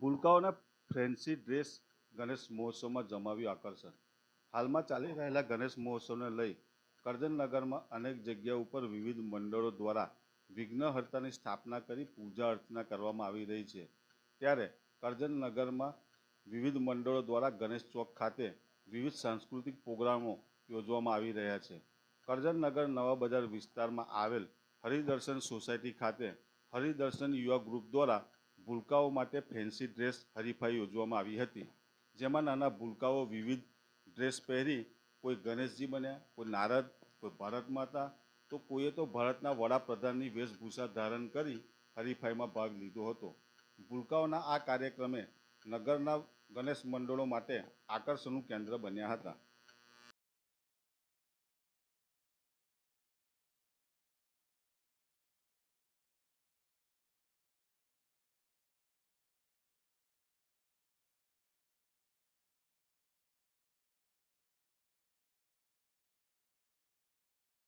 ભૂલકાઓના fancy dress Ganesh મહોત્સવમાં જમાવ્યું આકર્ષણ. હાલમાં ચાલી રહેલા ગણેશ મહોત્સવને લઈ કરજણનગરમાં અનેક જગ્યા ઉપર વિવિધ મંડળો દ્વારા વિઘ્નહર્તાની સ્થાપના કરી પૂજા અર્ચના કરવામાં આવી રહી છે. ત્યારે કરજણનગરમાં વિવિધ મંડળો દ્વારા ગણેશ ચોક ખાતે વિવિધ સાંસ્કૃતિક પ્રોગ્રામો યોજવામાં આવી રહ્યા છે. કરજણનગર નવા બજાર વિસ્તારમાં આવેલ હરિદર્શન સોસાયટી ખાતે હરિદર્શન યુવા ગ્રુપ દ્વારા ભૂલકાઓ માટે ફેન્સી ડ્રેસ હરીફાઈ યોજવામાં આવી હતી, જેમાં નાના ભૂલકાઓ વિવિધ ડ્રેસ પહેરી, કોઈ ગણેશજી બન્યા, કોઈ નારદ, કોઈ ભારત માતા, તો કોઈએ તો ભારતના વડાપ્રધાનની વેશભૂષા ધારણ કરી હરીફાઈમાં ભાગ લીધો હતો. ભૂલકાઓના આ કાર્યક્રમે નગરના ગણેશ મંડળો માટે આકર્ષણનું કેન્દ્ર બન્યા હતા.